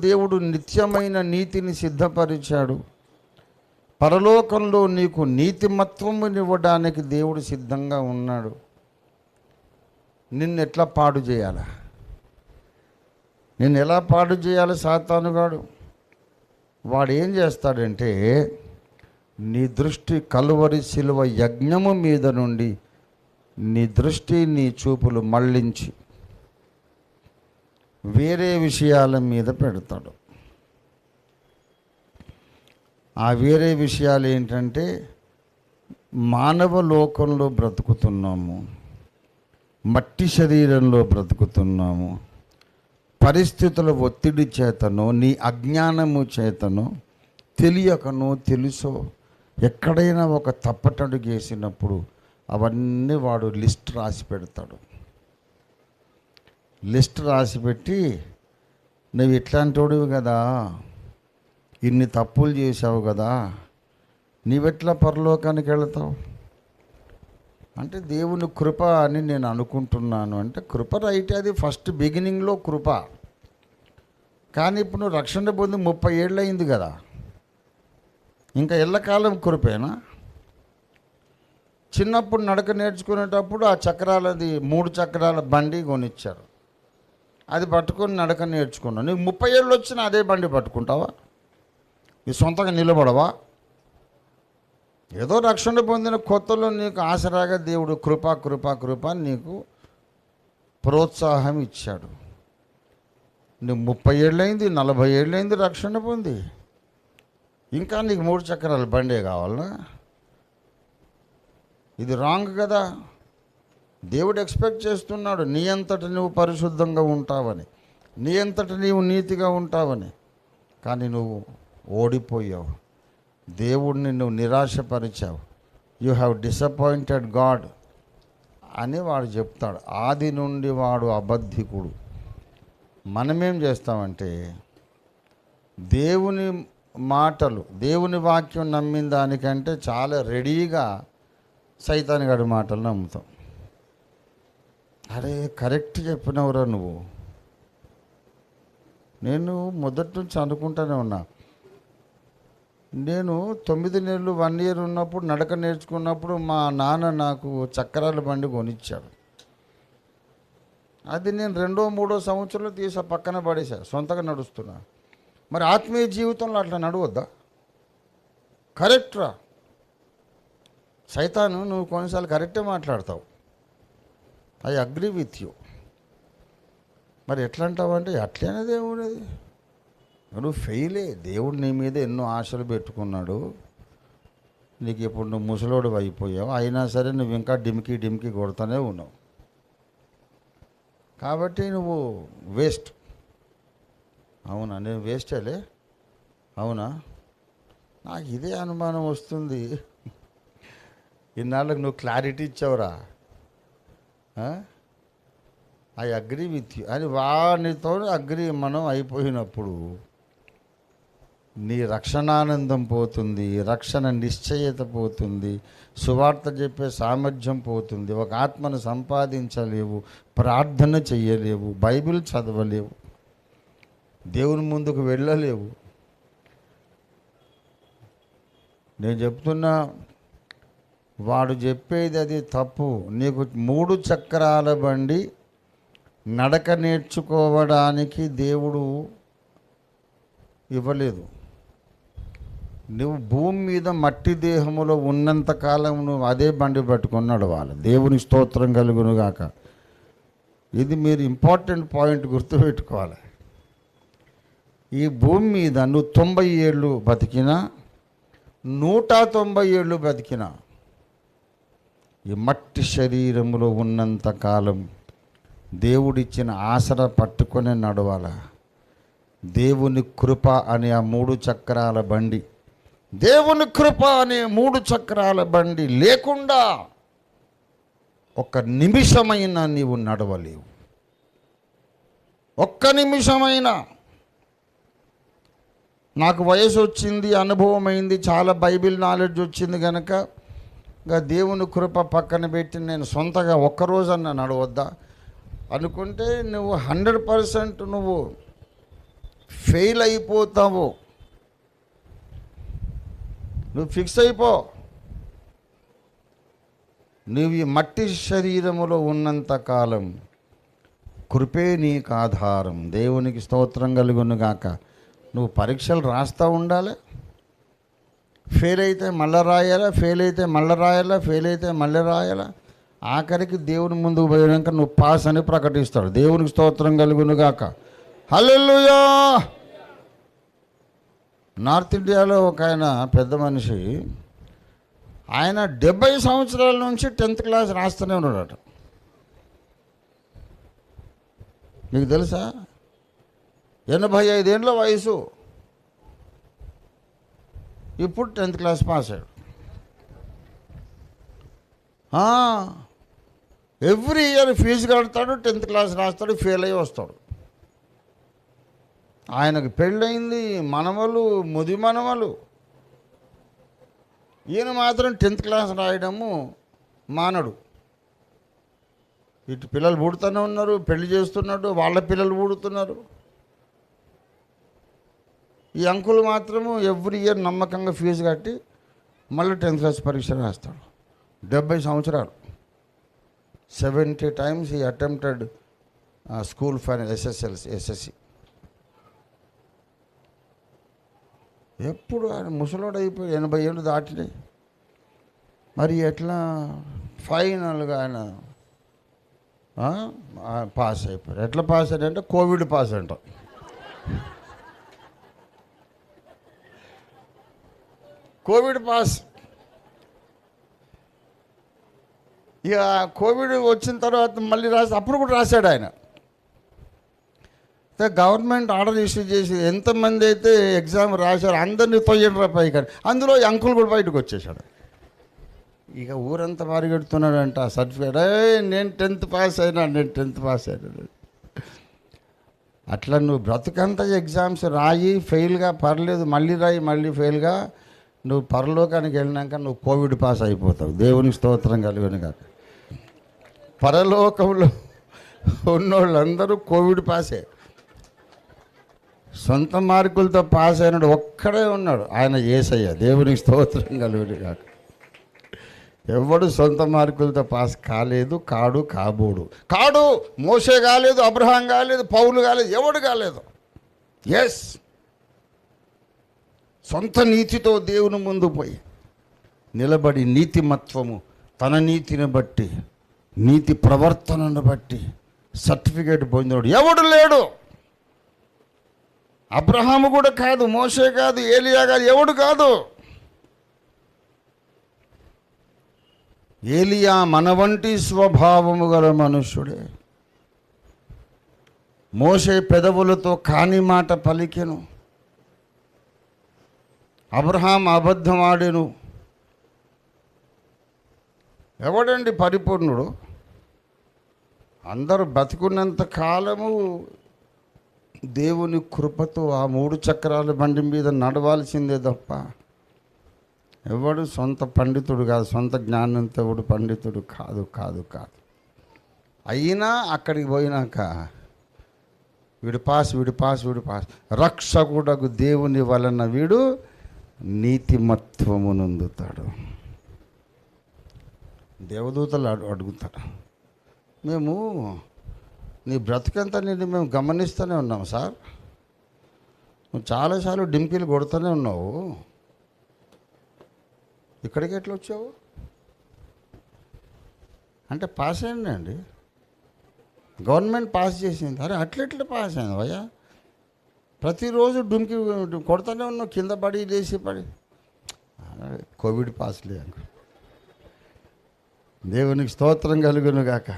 దేవుడు నిత్యమైన నీతిని సిద్ధపరిచాడు. పరలోకంలో నీకు నీతిమత్వమునివ్వడానికి దేవుడు సిద్ధంగా ఉన్నాడు. నిన్ను ఎట్లా పాడు చేయాలా? నిన్ను ఎలా పాడు చేయాలి సాతానుగాడు వాడు ఏం చేస్తాడంటే నీ దృష్టి కలువరి శిలువ యజ్ఞము మీద నుండి నీ దృష్టి నీ చూపులు మళ్ళించి వేరే విషయాల మీద పెడతాడు. ఆ వేరే విషయాలు ఏంటంటే మానవ లోకంలో బ్రతుకుతున్నాము మట్టి శరీరంలో బ్రతుకుతున్నాము పరిస్థితుల ఒత్తిడి చేతనో నీ అజ్ఞానము చేతనో తెలియకనో తెలుసో ఎక్కడైనా ఒక తప్పటడు వేసినప్పుడు అవన్నీ వాడు లిస్ట్ రాసి పెడతాడు. లిస్ట్ రాసిపెట్టి నువ్వు ఇట్లాంటోడివి కదా. ఇన్ని తప్పులు చేసావు కదా. నీవెట్లా పరలోకానికి వెళతావు? అంటే దేవుని కృప అని నేను అనుకుంటున్నాను. అంటే కృప రైట్ అది ఫస్ట్ బిగినింగ్లో కృప. కానీ ఇప్పుడు నువ్వు రక్షణ పొంది ముప్పై ఏళ్ళు అయింది కదా. ఇంకా ఎల్లకాలం కృపేనా? చిన్నప్పుడు నడక నేర్చుకునేటప్పుడు ఆ చక్రాలది మూడు చక్రాల బండి కొనిచ్చారు. అది పట్టుకొని నడక నేర్చుకున్నావు. నీకు ముప్పై ఏళ్ళు వచ్చినా అదే బండి పట్టుకుంటావా? నీ సొంతంగా నిలబడవా? ఏదో రక్షణ పొందిన కొత్తలో నీకు ఆసరాగా దేవుడు కృప కృప కృప అని నీకు ప్రోత్సాహం ఇచ్చాడు. నువ్వు ముప్పై ఏళ్ళైంది నలభై ఏళ్ళైంది రక్షణ పొంది. ఇంకా నీకు మూడు చక్రాల బండే కావాలా ఇది రాంగ్ కదా. దేవుడు ఎక్స్పెక్ట్ చేస్తున్నాడు నీ అంతట నువ్వు పరిశుద్ధంగా ఉంటావని నీ అంతట నీవు నీతిగా ఉంటావని కానీ నువ్వు ఓడిపోయావు. దేవుడిని నువ్వు నిరాశపరిచావు. యూ హ్యావ్ డిసప్పాయింటెడ్ గాడ్ అని వాడు చెప్తాడు. ఆది నుండి వాడు అబద్ధికుడు. మనమేం చేస్తామంటే దేవుని మాటలు దేవుని వాక్యం నమ్మిన దానికంటే చాలా రెడీగా సైతాన్ గడి మాటలు నమ్ముతాం. అరే కరెక్ట్ చెప్పినవురా నువ్వు. నేను మొదటి నుంచి అనుకుంటానే ఉన్నా. నేను తొమ్మిది నెలలు వన్ ఇయర్ ఉన్నప్పుడు నడక నేర్చుకున్నప్పుడు మా నాన్న నాకు చక్రాల బండి కొనిచ్చాడు. అది నేను రెండో మూడో సంవత్సరంలో తీసా పక్కన పడేసా సొంతగా నడుస్తున్నా. మరి ఆత్మీయ జీవితంలో అట్లా నడవద్దా? కరెక్ట్ రా. సైతాను నువ్వు కొన్నిసార్లు కరెక్టే మాట్లాడతావు. ఐ అగ్రి విత్ యూ మరి ఎట్లా అంటావంటే అట్లనే అట్లేనే నువ్వు ఫెయిలే దేవుడు నీ మీద ఎన్నో ఆశలు పెట్టుకున్నాడు. నీకు ఇప్పుడు నువ్వు ముసలోడు అయిపోయావు. అయినా సరే నువ్వు ఇంకా డిమికి డిమికి కొడుతూనే ఉన్నావు. కాబట్టి నువ్వు వేస్ట్ అవునా? నేను వేస్టేలే అవునా? నాకు ఇదే అనుమానం వస్తుంది. ఇన్నాళ్ళకి నువ్వు clarity ఇచ్చావురా. I agree with you. అని వానితో అగ్రి మనం అయిపోయినప్పుడు నీ రక్షణానందం పోతుంది రక్షణ నిశ్చయత పోతుంది సువార్త చెప్పే సామర్థ్యం పోతుంది ఒక ఆత్మను సంపాదించలేవు ప్రార్థన చెయ్యలేవు బైబిల్ చదవలేవు దేవుని ముందుకు వెళ్ళలేవు. నేను చెప్తున్నా వాడు చెప్పేది అది తప్పు. నీకు మూడు చక్రాల బండి నడక నేర్చుకోవడానికి దేవుడు ఇవ్వలేదు. నువ్వు భూమి మీద మట్టి దేహములో ఉన్నంతకాలం నువ్వు అదే బండి పట్టుకున్నాడు వాళ్ళు దేవుని స్తోత్రం కలుగును గాక. ఇది మీరు ఇంపార్టెంట్ పాయింట్ గుర్తుపెట్టుకోవాలి. ఈ భూమి మీద నువ్వు తొంభై ఏళ్ళు బతికినా నూట తొంభై ఏళ్ళు బతికినా ఈ మట్టి శరీరంలో ఉన్నంత కాలం దేవుడిచ్చిన ఆసర పట్టుకొని నడవాల. దేవుని కృప అనే ఆ మూడు చక్రాల బండి. దేవుని కృప అనే మూడు చక్రాల బండి లేకుండా ఒక నిమిషమైనా నీవు నడవలేవు. ఒక్క నిమిషమైనా. నాకు వయసు వచ్చింది అనుభవం అయింది చాలా బైబిల్ నాలెడ్జ్ వచ్చింది కనుక ఇంకా దేవుని కృప పక్కన పెట్టి నేను సొంతగా ఒక్కరోజన్నా నడవద్దా? అనుకుంటే నువ్వు హండ్రెడ్ పర్సెంట్ నువ్వు ఫెయిల్ అయిపోతావు. నువ్వు ఫిక్స్ అయిపో. నువ్వు ఈ మట్టి శరీరములో ఉన్నంత కాలం కృపే నీకు ఆధారం. దేవునికి స్తోత్రం కలుగునుగాక నువ్వు పరీక్షలు రాస్తూ ఉండాలి. ఫెయిల్ అయితే మళ్ళీ రాయాలా? ఫెయిల్ అయితే మళ్ళీ రాయాలా? ఫెయిల్ అయితే మళ్ళీ రాయాలా? ఆఖరికి దేవుని ముందుకు పోయాక నువ్వు పాస్ అని ప్రకటిస్తాడు. దేవునికి స్తోత్రం కలుగునుగాక. హల్లెలూయా! నార్త్ ఇండియాలో ఒక ఆయన పెద్ద మనిషి ఆయన డెబ్బై సంవత్సరాల నుంచి టెన్త్ క్లాస్ రాస్తూనే ఉన్నాడట. మీకు తెలుసా? ఎనభై ఐదేళ్ళ వయసు. ఇప్పుడు టెన్త్ క్లాస్ పాస్ అయ్యాడు ఎవ్రీ ఇయర్ ఫీజు కడతాడు టెన్త్ క్లాస్ రాస్తాడు ఫెయిల్ అయ్యి వస్తాడు. ఆయనకు పెళ్ళయింది మనవలు ముది మనవలు. ఈయన మాత్రం టెన్త్ క్లాస్ రాయడము మానడు. ఇటు పిల్లలు పుడుతూనే ఉన్నారు పెళ్ళి చేస్తున్నాడు వాళ్ళ పిల్లలు పుడుతున్నారు ఈ అంకులు మాత్రము ఎవ్రీ ఇయర్ నమ్మకంగా ఫీజు కట్టి మళ్ళీ టెన్త్ క్లాస్ పరీక్ష రాస్తాడు. డెబ్బై సంవత్సరాలు. Seventy times he attempted school final SSLC SSC. ఎప్పుడు ఆయన ముసలోడు అయిపోయి ఎనభై ఏళ్ళు దాటినాయి మరి ఎట్లా? ఫైనల్గా ఆయన పాస్ అయిపోయారు ఎట్లా పాస్ అయ్యారంటే కోవిడ్ పాస్ అంటారు కోవిడ్ పాస్. ఇక కోవిడ్ వచ్చిన తర్వాత మళ్ళీ రాసి అప్పుడు కూడా రాశాడు ఆయన. గవర్నమెంట్ ఆర్డర్ ఇష్యూ చేసి ఎంతమంది అయితే ఎగ్జామ్ రాశారు అందరినీ తొయ్యండి రా పైకి అందులో ఈ అంకుల్ కూడా బయటకు వచ్చేసాడు ఇక ఊరంతా పరిగెడుతున్నాడంట ఆ సర్టిఫికేట్. నేను టెన్త్ పాస్ అయినా నేను టెన్త్ పాస్ అయినా. అట్లా నువ్వు బ్రతుకంతా ఎగ్జామ్స్ రాయి ఫెయిల్గా పర్లేదు మళ్ళీ రాయి మళ్ళీ ఫెయిల్గా. నువ్వు పరలోకానికి వెళ్ళినాక నువ్వు కోవిడ్ పాస్ అయిపోతావు. దేవునికి స్తోత్రం కలిగిన కాక పరలోకంలో ఉన్నోళ్ళందరూ కోవిడ్ పాసే. సొంత మార్కులతో పాస్ అయినాడు ఒక్కడే ఉన్నాడు. ఆయన ఏసయ్య. దేవునికి స్తోత్రం కలిగిన కాక ఎవడు సొంత మార్కులతో పాస్ కాలేదు కాడు కాబోడు. కాడు మోసే కాలేదు అబ్రహాం కాలేదు పౌలు కాలేదు ఎవడు కాలేదు. ఎస్ సొంత నీతితో దేవుని ముందు పోయి నిలబడి నీతిమత్వము తన నీతిని బట్టి నీతి ప్రవర్తనను బట్టి సర్టిఫికేట్ పొందినాడు ఎవడు లేడు? అబ్రహాము కూడా కాదు మోసే కాదు ఏలియా కాదు ఎవడు కాదు? ఏలియా మన వంటి స్వభావము గల మనుష్యుడే మోసే పెదవులతో కాని మాట పలికెను. అబ్రహాం అబద్ధమాడెను. ఎవడండి పరిపూర్ణుడు? అందరూ బతికున్నంత కాలము దేవుని కృపతో ఆ మూడు చక్రాల బండి మీద నడవాల్సిందే తప్ప ఎవడు సొంత పండితుడు కాదు సొంత జ్ఞానంతో ఎవడు పండితుడు కాదు కాదు కాదు. అయినా అక్కడికి పోయినాక వీడు పాస్ వీడు పాస్ వీడు పాస్. రక్షకుడకు దేవుని వలన వీడు నీతిమత్వము నొందుతాడు. దేవదూతలు అడు అడుగుతారు. మేము నీ బ్రతుకంతా నేను మేము గమనిస్తూనే ఉన్నాం సార్. నువ్వు చాలాసార్లు డింపీలు కొడుతూనే ఉన్నావు. ఇక్కడికి ఎట్లా వచ్చావు? అంటే పాస్ అయ్యండి అండి గవర్నమెంట్ పాస్ చేసింది. అరే అట్లెట్లా పాస్ అయింది భయ్యా? ప్రతిరోజు డుమ్కి కొడతానే ఉన్నావు కింద పడి లేచి పడి. కోవిడ్ పాస్ లే దేవునికి స్తోత్రం కలుగును గాక.